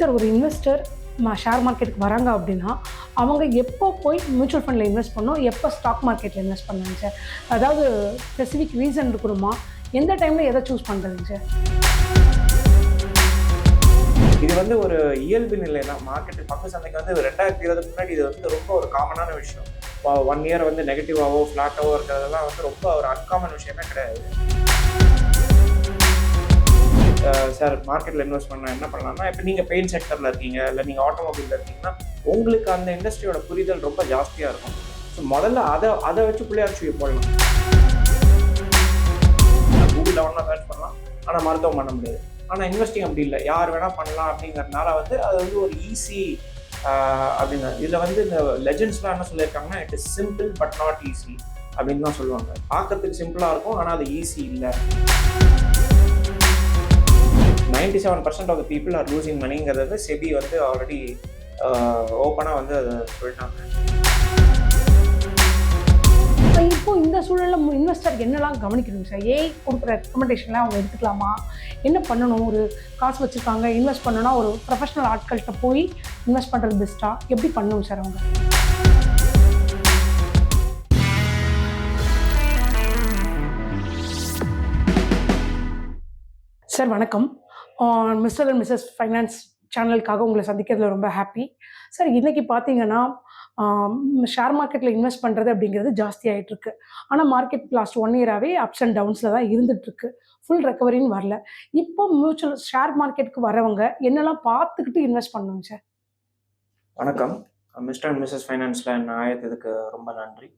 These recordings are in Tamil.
சார் ஒரு இன்வெஸ்டர் ஷேர் மார்க்கெட்டுக்கு வராங்க அப்படின்னா அவங்க எப்போ போய் மியூச்சுவல் ஃபண்டில் இன்வெஸ்ட் பண்ணணும் எப்போ ஸ்டாக் மார்க்கெட்டில் இன்வெஸ்ட் பண்ணாங்க சார்? அதாவது ஸ்பெசிஃபிக் ரீசன் இருக்கணுமா? எந்த டைமில் எதை சூஸ் பண்ணுறதுங்க சார்? இது வந்து ஒரு இயல்பு நிலை தான். மார்க்கெட் பங்கு சந்தைக்கு வந்து ரெண்டாயிரத்தி இருபதுக்கு முன்னாடி இது வந்து ரொம்ப ஒரு காமனான விஷயம். ஒன் இயர் வந்து நெகட்டிவாகவோ ஃப்ளாட்டாவோ இருக்கிறதெல்லாம் வந்து ரொம்ப ஒரு அன்காமன் விஷயமே கிடையாது. சார் மார்க்கெட்டில் இன்வெஸ்ட் பண்ண என்ன பண்ணலாம்னா இப்போ நீங்கள் பெயிண்ட் செக்டரில் இருக்கீங்க இல்லை நீங்கள் ஆட்டோமொபைலில் இருக்கீங்கன்னா உங்களுக்கு அந்த இண்டஸ்ட்ரியோட புரிதல் ரொம்ப ஜாஸ்தியாக இருக்கும். ஸோ முதல்ல அதை அதை வச்சு பிள்ளையார் போடலாம். கூகுளில் டவுனில் சர்ச் பண்ணலாம். ஆனால் மருத்துவம் பண்ண முடியாது. ஆனால் இன்வெஸ்டிங் அப்படி இல்லை. யார் வேணால் பண்ணலாம் அப்படிங்கிறதுனால வந்து அது வந்து ஒரு ஈஸி அப்படின்னு. இதில் வந்து இந்த லெஜெண்ட்ஸ்லாம் என்ன சொல்லியிருக்காங்கன்னா it is simple but not easy அப்படின்னு தான் சொல்லுவாங்க. பார்க்கறதுக்கு சிம்பிளாக இருக்கும் ஆனால் அது ஈஸி இல்லை. Ninety seven percent of the people are losing மணிங்கிறது SEBI வந்து ஆல்ரெடி ஓப்பனாக வந்து அதை சொல்லிட்டாங்க. இப்போ இந்த சூழலில் இன்வெஸ்டருக்கு என்னெல்லாம் கவனிக்கணும்? சார் ஏஐ கொடுக்குற ரெக்கமெண்டேஷன்லாம் அவங்க எடுத்துக்கலாமா? என்ன பண்ணணும்? ஒரு காசு வச்சுருக்காங்க இன்வெஸ்ட் பண்ணணும்னா ஒரு ப்ரொஃபஷனல் ஆட்கள்கிட்ட போய் இன்வெஸ்ட் பண்ணுறது பெஸ்ட்டாக எப்படி பண்ணணும் சார் அவங்க? சார் வணக்கம். மிஸ்டர் அண்ட் மிஸ்ஸஸ் ஃபைனான்ஸ் சேனலுக்காக உங்களை சந்திக்கிறதுல ரொம்ப ஹாப்பி சார் இன்னைக்கு பார்த்தீங்கன்னா ஷேர் மார்க்கெட்டில் இன்வெஸ்ட் பண்ணுறது அப்படிங்கிறது ஜாஸ்தி ஆயிட்டு இருக்கு ஆனால் மார்க்கெட் லாஸ்ட் ஒன் இயராகவே அப்ஸ் அண்ட் டவுன்ஸில் தான் இருந்துகிட்ருக்கு ஃபுல் ரெக்கவரின்னு வரல. இப்போ மியூச்சுவல் ஷேர் மார்க்கெட்டுக்கு வரவங்க என்னெல்லாம் பார்த்துக்கிட்டு இன்வெஸ்ட் பண்ணுங்க சார் வணக்கம். மிஸ்டர் அண்ட் மிஸ்ஸஸ் ஃபைனான்ஸில் என்ன ஆயத்ததுக்கு ரொம்ப நன்றி.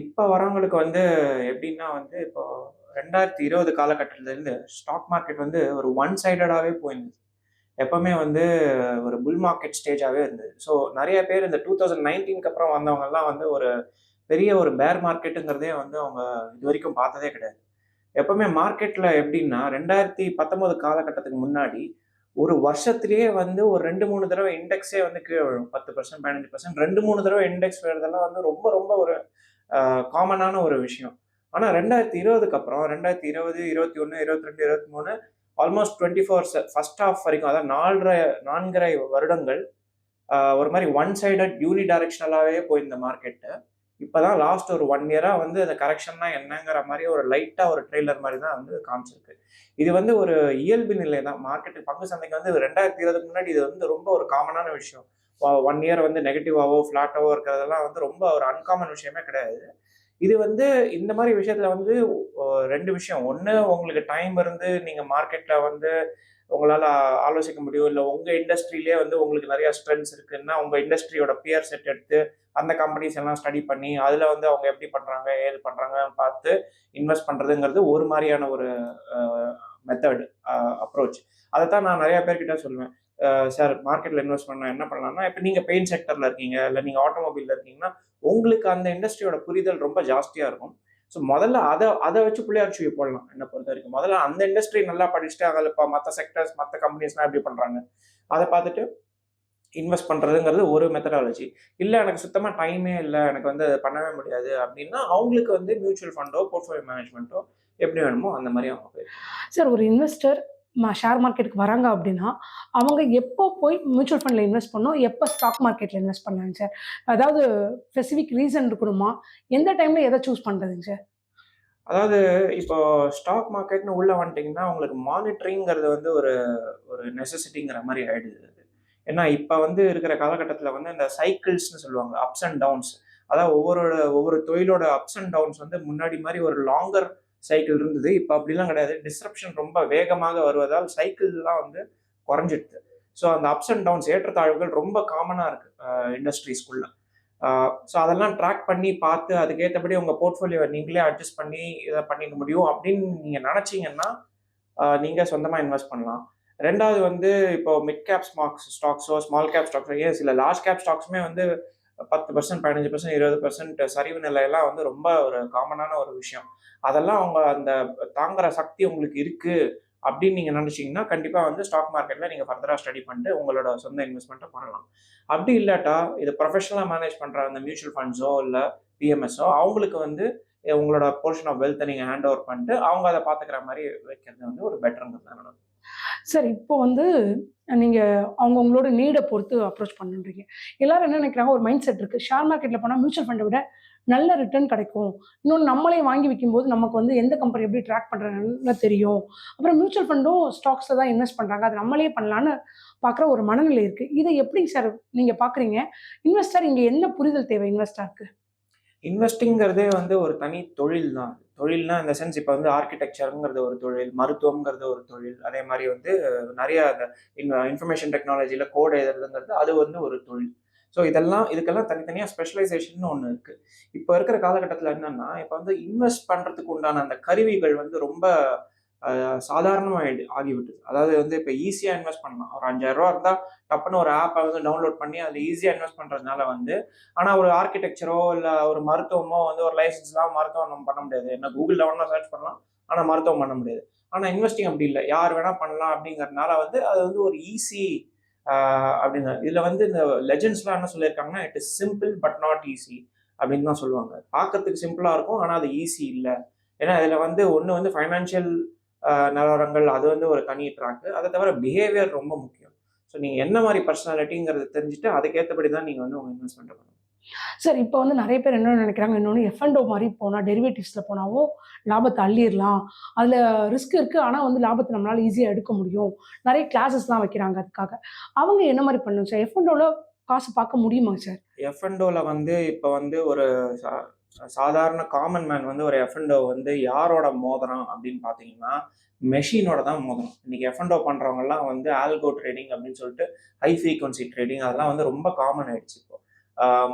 இப்போ வரவங்களுக்கு வந்து எப்படின்னா வந்து இப்போ ரெண்டாயிரத்தி இருபது காலகட்டத்திலேருந்து ஸ்டாக் மார்க்கெட் வந்து ஒரு ஒன் சைடடாகவே போயிருந்தது. எப்பவுமே வந்து ஒரு புல் மார்க்கெட் ஸ்டேஜாகவே இருந்தது. ஸோ நிறைய பேர் இந்த டூ தௌசண்ட் நைன்டீனுக்கு அப்புறம் வந்தவங்கெல்லாம் வந்து ஒரு பெரிய ஒரு பேர் மார்க்கெட்டுங்கிறதே வந்து அவங்க இது வரைக்கும் பார்த்ததே கிடையாது. எப்பவுமே மார்க்கெட்டில் எப்படின்னா ரெண்டாயிரத்தி பத்தொம்போது காலகட்டத்துக்கு முன்னாடி ஒரு வருஷத்துலேயே வந்து ஒரு ரெண்டு மூணு தடவை இண்டெக்ஸே வந்து கீழே விழும். பத்து பர்சன்ட் பதினஞ்சு பர்சன்ட் ரெண்டு மூணு தடவை இண்டெக்ஸ் விழுறதெல்லாம் வந்து ரொம்ப ரொம்ப ஒரு காமனான ஒரு விஷயம். ஆனால் ரெண்டாயிரத்தி இருபதுக்கு அப்புறம் ரெண்டாயிரத்தி இருபது இருபத்தி ஒன்று இருபத்தி ரெண்டு இருபத்தி மூணு almost twenty four first half வரைக்கும் அதாவது நாலரை நான்கரை வருடங்கள் ஒரு மாதிரி ஒன் சைடட் யூனி டைரக்ஷனலாகவே போயிருந்த மார்க்கெட்டு இப்போ தான் லாஸ்ட் ஒரு ஒன் இயராக வந்து அந்த கரெக்ஷன்னா என்னங்கிற மாதிரி ஒரு லைட்டாக ஒரு ட்ரெய்லர் மாதிரி தான் வந்து காமிச்சிருக்கு. இது வந்து ஒரு இயல்பு நிலை தான். மார்க்கெட்டு பங்கு சந்தைக்கு வந்து ரெண்டாயிரத்தி இருபதுக்கு முன்னாடி இது வந்து ரொம்ப ஒரு காமனான விஷயம். ஒன் இயர் வந்து நெகட்டிவாவோ ஃப்ளாட்டாவோ இருக்கிறதெல்லாம் வந்து ரொம்ப ஒரு அன்காமன் விஷயமே கிடையாது. இது வந்து இந்த மாதிரி விஷயத்துல வந்து ரெண்டு விஷயம். ஒன்று உங்களுக்கு டைம் இருந்து நீங்கள் மார்க்கெட்டில் வந்து உங்களால் ஆலோசிக்க முடியும். இல்லை உங்கள் இண்டஸ்ட்ரியிலே வந்து உங்களுக்கு நிறைய ஸ்ட்ரென்த்ஸ் இருக்குன்னா உங்கள் இண்டஸ்ட்ரியோட பியர் செட் எடுத்து அந்த கம்பெனிஸ் எல்லாம் ஸ்டடி பண்ணி அதில் வந்து அவங்க எப்படி பண்ணுறாங்க ஏது பண்ணுறாங்கன்னு பார்த்து இன்வெஸ்ட் பண்ணுறதுங்கிறது ஒரு மாதிரியான ஒரு மெத்தட் அப்ரோச் அதை தான் நான் நிறைய பேர்கிட்ட சொல்லுவேன். சார் மார்க்கெட்டில் இன்வெஸ்ட் பண்ண என்ன பண்ணலாம்னா இப்போ நீங்கள் பெயிண்ட் செக்டரில் இருக்கீங்க இல்லை நீங்கள் ஆட்டோமொபைலில் இருக்கீங்கன்னா உங்களுக்கு அந்த இண்டஸ்ட்ரியோட புரிதல் ரொம்ப ஜாஸ்தியாக இருக்கும். ஸோ முதல்ல அதை அதை வச்சு பிள்ளையார் சுவை போடலாம். என்ன பொறுத்த வரைக்கும். முதல்ல அந்த இண்டஸ்ட்ரி நல்லா படிச்சுட்டு அதில் இப்போ மற்ற செக்டர்ஸ் மற்ற கம்பெனிஸ்லாம் எப்படி பண்ணுறாங்க அதை பார்த்துட்டு இன்வெஸ்ட் பண்ணுறதுங்கிறது ஒரு மெத்தடாலஜி இல்லை எனக்கு சுத்தமாக டைமே இல்லை எனக்கு வந்து அதை பண்ணவே முடியாது அப்படின்னா அவங்களுக்கு வந்து மியூச்சுவல் ஃபண்டோ போர்ட்ஃபோலியோ மேனேஜ்மெண்ட்டோ எப்படி வேணுமோ அந்த மாதிரி அவங்க சார் ஒரு இன்வெஸ்டர் ஷேர் மார்க்கெட்டுக்கு வராங்க அப்படின்னா அவங்க எப்போ போய் மியூச்சுவல் ஃபண்டில் இன்வெஸ்ட் பண்ணணும் எப்போ ஸ்டாக் மார்க்கெட்டில் இன்வெஸ்ட் பண்ணலாங்க சார் அதாவது ஸ்பெசிஃபிக் ரீசன் இருக்கணுமா? எந்த டைமில் எதை சூஸ் பண்ணுறதுங்க சார் அதாவது இப்போ ஸ்டாக் மார்க்கெட்னு உள்ள வந்துட்டிங்கன்னா உங்களுக்கு மானிட்டரிங்கிறது வந்து ஒரு ஒரு நெசசிட்டிங்கிற மாதிரி ஆயிடுது. ஏன்னா இப்போ வந்து இருக்கிற காலகட்டத்தில் வந்து இந்த சைக்கிள்ஸ்னு சொல்லுவாங்க அப்ஸ் அண்ட் டவுன்ஸ் அதாவது ஒவ்வொரு ஒவ்வொரு தொழிலோட அப்ஸ் அண்ட் டவுன்ஸ் வந்து முன்னாடி மாதிரி ஒரு லாங்கர் சைக்கிள் இருந்தது. இப்போ அப்படிலாம் கிடையாது. டிஸ்ரப்ஷன் ரொம்ப வேகமாக வருவதால் சைக்கிள்லாம் வந்து குறைஞ்சிடுது. ஸோ அந்த அப்ஸ் அண்ட் டவுன்ஸ் ஏற்றத்தாழ்வுகள் ரொம்ப காமனாக இருக்குது இண்டஸ்ட்ரீஸ்குள்ள ஸோ அதெல்லாம் ட்ராக் பண்ணி பார்த்து அதுக்கேற்றபடி உங்கள் போர்ட்ஃபோலியோவை நீங்களே அட்ஜஸ்ட் பண்ணி இதை பண்ணிக்க முடியும் அப்படின்னு நீங்கள் நினச்சிங்கன்னா நீங்கள் சொந்தமாக இன்வெஸ்ட் பண்ணலாம். ரெண்டாவது வந்து இப்போ மிட் கேப் ஸ்மாக்ஸ் ஸ்டாக்ஸோ ஸ்மால் கேப் ஸ்டாக்ஸோ ஏன் சில லார்ஜ் கேப் ஸ்டாக்ஸுமே வந்து பத்து பர்சன்ட் பதினஞ்சு பர்சன்ட் இருபது பர்சன்ட் சரிவு நிலையெல்லாம் வந்து ரொம்ப ஒரு காமனான ஒரு விஷயம். அதெல்லாம் அவங்க அந்த தாங்குற சக்தி உங்களுக்கு இருக்கு அப்படின்னு நீங்கள் நினச்சிங்கன்னா கண்டிப்பாக வந்து ஸ்டாக் மார்க்கெட்டில் நீங்கள் ஃபர்தராக ஸ்டடி பண்ணிட்டு உங்களோட சொந்த இன்வெஸ்ட்மெண்ட்டை பண்ணலாம். அப்படி இல்லாட்டா இது ப்ரொஃபஷனலாக மேனேஜ் பண்ணுற அந்த மியூச்சுவல் ஃபண்ட்ஸோ இல்லை பிஎம்எஸ்ஸோ அவங்களுக்கு வந்து உங்களோட போர்ஷன் ஆஃப் வெல்த்தை நீங்கள் ஹேண்ட் ஓவர் பண்ணிட்டு அவங்க அதை பார்த்துக்கிற மாதிரி வைக்கிறது வந்து ஒரு பெட்டருங்கிறது தான் சார் இப்போ வந்து நீங்கள் அவங்கவுங்களோட நீடை பொறுத்து அப்ரோச் பண்ணுறீங்க எல்லாரும் என்ன நினைக்கிறாங்க? ஒரு மைண்ட் செட் இருக்குது ஷேர் மார்க்கெட்டில் போனால் மியூச்சுவல் ஃபண்டை விட நல்ல ரிட்டர்ன் கிடைக்கும். இன்னொன்று நம்மளே வாங்கி விற்கும்போது நமக்கு வந்து எந்த கம்பெனி எப்படி ட்ராக் பண்ணுறதுன்னு தெரியும். அப்புறம் மியூச்சுவல் ஃபண்டும் ஸ்டாக்ஸில் தான் இன்வெஸ்ட் பண்ணுறாங்க அது நம்மளே பண்ணலான்னு பார்க்குற ஒரு மனநிலை இருக்குது இதை எப்படி சார் நீங்கள் பார்க்குறீங்க? இன்வெஸ்டர் இங்கே என்ன புரிதல் தேவை? இன்வெஸ்டருக்கு இன்வெஸ்டிங்கிறதே வந்து ஒரு தனி தொழில் தான். தொழில்னா இந்த சென்ஸ் இப்போ வந்து ஆர்கிடெக்சருங்கிறது ஒரு தொழில் மருத்துவங்கிறது ஒரு தொழில் அதே மாதிரி வந்து நிறைய அந்த இன்ஃபர்மேஷன் டெக்னாலஜியில் கோட் எழுதுறதுங்கிறது அது வந்து ஒரு தொழில். ஸோ இதெல்லாம் இதுக்கெல்லாம் தனித்தனியாக ஸ்பெஷலைசேஷன் ஒன்று இருக்குது இப்போ இருக்கிற காலகட்டத்தில் என்னன்னா இப்போ வந்து இன்வெஸ்ட் பண்ணுறதுக்கு உண்டான அந்த கருவிகள் வந்து ரொம்ப சாதாரணமாக ஆகிவிட்டது. அதாவது வந்து இப்போ ஈஸியாக இன்வெஸ்ட் பண்ணலாம். ஒரு அஞ்சாயிரரூவா இருந்தால் டப்புன்னு ஒரு ஆப்பை வந்து டவுன்லோட் பண்ணி அதில் ஈஸியாக இன்வெஸ்ட் பண்ணுறதுனால வந்து ஆனால் ஒரு ஆர்கிடெக்சரோ இல்லை ஒரு மருத்துவமோ வந்து ஒரு லைசன்ஸ்லாம் மருத்துவம் நம்ம பண்ண முடியாது. என்ன கூகுளில் வேணா சர்ச் பண்ணலாம். ஆனால் மருத்துவம் பண்ண முடியாது. ஆனால் இன்வெஸ்டிங் அப்படி இல்லை. யார் வேணால் பண்ணலாம் அப்படிங்கறதுனால வந்து அது வந்து ஒரு ஈஸி அப்படின்னு இதில் வந்து இந்த லெஜெண்ட்ஸ்லாம் என்ன சொல்லியிருக்காங்கன்னா it is simple but not easy அப்படின்னு தான் சொல்லுவாங்க. பார்க்கறதுக்கு சிம்பிளாக இருக்கும் ஆனால் அது ஈஸி இல்லை. ஏன்னா இதில் வந்து ஒன்று வந்து ஃபைனான்ஷியல் நிலவரங்கள் அது வந்து ஒரு தனி ட்ராக்கு அதை தவிர பிஹேவியர் ரொம்ப முக்கியம். ஸோ நீங்கள் என்ன மாதிரி பர்சனாலிட்டிங்கிறத தெரிஞ்சுட்டு அதுக்கேற்றபடி தான் நீங்கள் வந்து உங்கள் இன்வெஸ்ட்மெண்ட் பண்ணணும். சார் இப்போ வந்து நிறைய பேர் என்ன நினைக்கிறாங்க இன்னொன்று எஃப்என்டோ மாதிரி போனால் டெரிவேட்டிவ்ஸில் போனாவோ லாபத்தை அள்ளிடலாம். அதில் ரிஸ்க் இருக்குது ஆனால் வந்து லாபத்தை நம்மளால் ஈஸியாக எடுக்க முடியும். நிறைய கிளாஸஸ்லாம் வைக்கிறாங்க அதுக்காக. அவங்க என்ன மாதிரி பண்ணுங்க சார் எஃப்என்டோவில் காசு பார்க்க முடியுமா சார் எஃப்என்டோவில் வந்து இப்போ வந்து ஒரு சாதாரண காமன் மேன் வந்து ஒரு எஃப்என்டோ வந்து யாரோட மோதிரம் அப்படின்னு பார்த்தீங்கன்னா மெஷினோட தான் மோதிரம். இன்னைக்கு எஃப்என்டோ பண்ணுறவங்கலாம் வந்து ஆல்கோ ட்ரேடிங் அப்படின்னு சொல்லிட்டு ஹை ஃப்ரீக்வன்சி ட்ரேடிங் அதெல்லாம் வந்து ரொம்ப காமன் ஆயிடுச்சு இப்போ.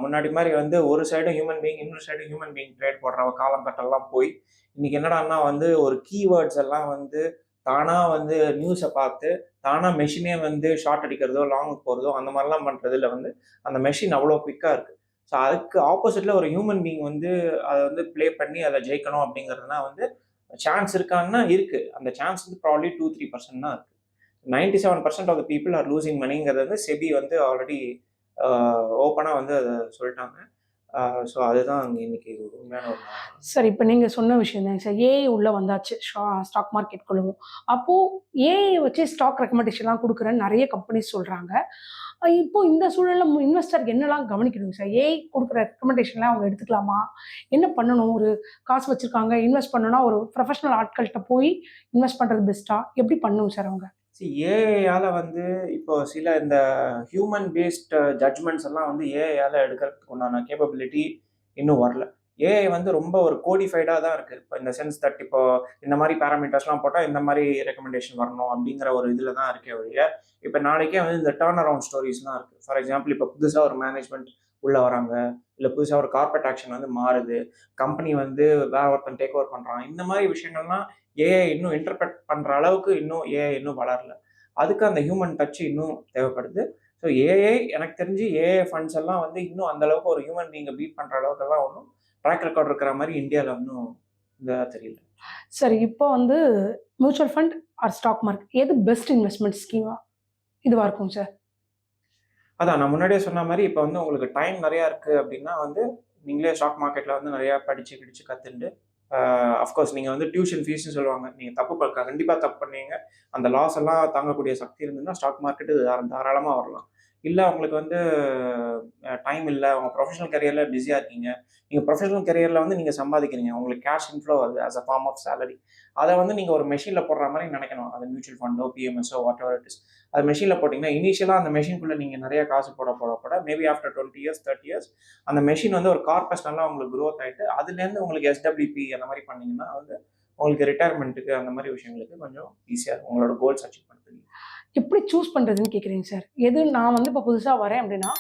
முன்னாடி மாதிரி வந்து ஒரு சைடும் ஹியூமன் பீயிங் இன்னொரு சைடும் ஹியூமன் பீயிங் ட்ரேட் போடுற காலம் கட்டெல்லாம் போய் இன்னைக்கு என்னடான்னா வந்து ஒரு கீவேர்ட்ஸ் எல்லாம் வந்து தானாக வந்து நியூஸை பார்த்து தானாக மெஷினே வந்து ஷார்ட் அடிக்கிறதோ லாங் போகிறதோ அந்த மாதிரிலாம் பண்ணுறதுல வந்து அந்த மெஷின் அவ்வளோ குவிக்காக இருக்கு. ஸோ அதுக்கு ஆப்போசிட்ல ஒரு ஹியூமன் பீங் வந்து அதை வந்து ப்ளே பண்ணி அதை ஜெயிக்கணும் அப்படிங்கிறதுனா வந்து சான்ஸ் இருக்கான்னா இருக்கு. அந்த சான்ஸ் வந்து ப்ராப்ளி டூ த்ரீ பர்சன்ட் தான் இருக்கு. Ninety seven percent of the people are losing மணிங்கிறது வந்து செபி வந்து ஆல்ரெடி ஓப்பனாக வந்து அதை சொல்லிட்டாங்க. ஸோ அதுதான் அங்கே இன்னைக்கு உண்மையான ஒரு சார் இப்போ நீங்கள் சொன்ன விஷயம் தான் சார் ஏஐ உள்ளே வந்தாச்சு ஸ்டாக் மார்க்கெட் குழுவும். அப்போது ஏஐ வச்சு ஸ்டாக் ரெக்கமெண்டேஷன்லாம் கொடுக்குறேன்னு நிறைய கம்பெனிஸ் சொல்கிறாங்க இப்போ இந்த சூழலில் இன்வெஸ்டருக்கு என்னெல்லாம் கவனிக்கணும்? சார் ஏஐ கொடுக்குற ரெக்கமெண்டேஷன்லாம் அவங்க எடுத்துக்கலாமா? என்ன பண்ணணும்? ஒரு காசு வச்சுருக்காங்க இன்வெஸ்ட் பண்ணணும்னா ஒரு ப்ரொஃபஷனல் ஆட்கள்கிட்ட போய் இன்வெஸ்ட் பண்ணுறது பெஸ்ட்டாக எப்படி பண்ணணும் சார் அவங்க? ஏஐயால் வந்து இப்போ சில இந்த ஹியூமன் பேஸ்ட் ஜட்ஜ்மெண்ட்ஸ் எல்லாம் வந்து ஏஐயால் எடுக்கிறதுக்கு உண்டான கேப்பபிலிட்டி இன்னும் வரல. ஏஐ வந்து ரொம்ப ஒரு கோடிஃபைடாக தான் இருக்குது இப்போ இந்த சென்ஸ் தட் இப்போ இந்த மாதிரி பேராமீட்டர்ஸ்லாம் போட்டால் இந்த மாதிரி ரெக்கமெண்டேஷன் வரணும் அப்படிங்கிற ஒரு இதில் தான் இருக்கே ஒழிய இப்போ நாளைக்கே வந்து இந்த டேர்ன் அரவுண்ட் ஸ்டோரிஸ்லாம் இருக்குது ஃபார் எக்ஸாம்பிள் இப்போ புதுசாக ஒரு மேனேஜ்மெண்ட் உள்ளே வராங்க இல்லை புதுசாக ஒரு கார்பரேட் ஆக்ஷன் வந்து மாறுது கம்பெனி வந்து வேற ஒருத்தன் டேக் ஓவர் பண்ணுறான் இந்த மாதிரி விஷயங்கள்லாம் ஏஐ இன்னும் இன்டர்பிரட் பண்ணுற அளவுக்கு இன்னும் ஏஐ இன்னும் வளரல. அதுக்கு அந்த ஹியூமன் டச் இன்னும் தேவைப்படுது. ஸோ ஏஐ எனக்கு தெரிஞ்சு ஏஐ ஃபண்ட்ஸ் எல்லாம் வந்து இன்னும் அந்த அளவுக்கு ஒரு ஹியூமன் பீங்கை பீட் பண்ணுற அளவுக்குலாம் ஒன்றும் ட்ராக் ரெக்கார்ட் இருக்கிற மாதிரி இந்தியாவில் இன்னும் இந்த தெரியல. சரி இப்போ வந்து mutual fund or stock market எது பெஸ்ட் இன்வெஸ்ட்மெண்ட் ஸ்கீமா இதுவாக இருக்கும் சார் அதான் நான் முன்னாடியே சொன்ன மாதிரி இப்போ வந்து உங்களுக்கு டைம் நிறையா இருக்குது அப்படின்னா வந்து நீங்களே ஸ்டாக் மார்க்கெட்டில் வந்து நிறையா படித்து கிடிச்சு கற்றுண்டு அஃப்கோர்ஸ் நீங்கள் வந்து டியூஷன் ஃபீஸ்னு சொல்லுவாங்க. நீங்கள் தப்பு கண்டிப்பாக தப்பு பண்ணீங்க. அந்த லாஸ் எல்லாம் தாங்கக்கூடிய சக்தி இருந்ததுன்னா ஸ்டாக் மார்க்கெட்டு தாராளமாக வரலாம். இல்லை உங்களுக்கு வந்து டைம் இல்லை. உங்கள் ப்ரொஃபஷனல் கரியரில் பிஸியாக இருக்கீங்க. நீங்கள் ப்ரொஃபஷனல் கரியரில் வந்து நீங்கள் சம்பாதிக்கிறீங்க. உங்களுக்கு கேஷ் இன்ஃப்ளோ வருது as a form of salary அதை வந்து நீங்கள் ஒரு மெஷினில் போடுற மாதிரி நினைக்கணும். அது மியூச்சுவல் ஃபண்டோ பிஎம்எஸ்ஓ வாட் எவர் இட் இஸ் அது மெஷினில் போட்டிங்கன்னா இனிஷியலாக அந்த மெஷின்குள்ளே நீங்கள் நிறைய காசு போட போட போட maybe after twenty years thirty years அந்த மெஷின் வந்து ஒரு கார்பஸ் நல்லா உங்களுக்கு க்ரோத் ஆகிட்டு அதுலேருந்து உங்களுக்கு எஸ்டபிள்யூபி அந்த மாதிரி பண்ணிங்கன்னா வந்து உங்களுக்கு ரிட்டையர்மெண்ட்டுக்கு அந்த மாதிரி விஷயங்களுக்கு கொஞ்சம் ஈஸியாக இருக்கும். உங்களோட கோல்ஸ் அச்சீவ் பண்ணுறது எப்படி சூஸ் பண்ணுறதுன்னு கேட்குறீங்க சார் எது நான் வந்து இப்போ புதுசாக வரேன் அப்படின்னா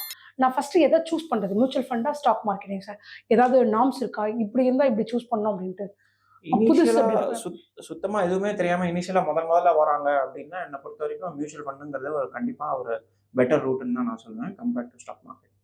நான் ஃபஸ்ட்டு எதை சூஸ் பண்ணுறது மியூச்சுவல் ஃபண்டா ஸ்டாக் மார்க்கெட்டிங் சார் ஏதாவது நார்ம்ஸ் இருக்கா? இப்படி இருந்தால் இப்படி சூஸ் பண்ணோம் அப்படின்ட்டு. புதுசு இனிஷியலாக அப்படி சுத் சுத்தமாக எதுவுமே தெரியாமல் இனிஷியலாக முதல் முதல்ல வராங்க அப்படின்னா என்னை பொறுத்த வரைக்கும் மியூச்சுவல் ஃபண்டுங்கிறது ஒரு கண்டிப்பாக ஒரு பெட்டர் ரூட்டுன்னு தான் நான் சொல்லுவேன் கம்பேர்ட் டு ஸ்டாக் மார்க்கெட்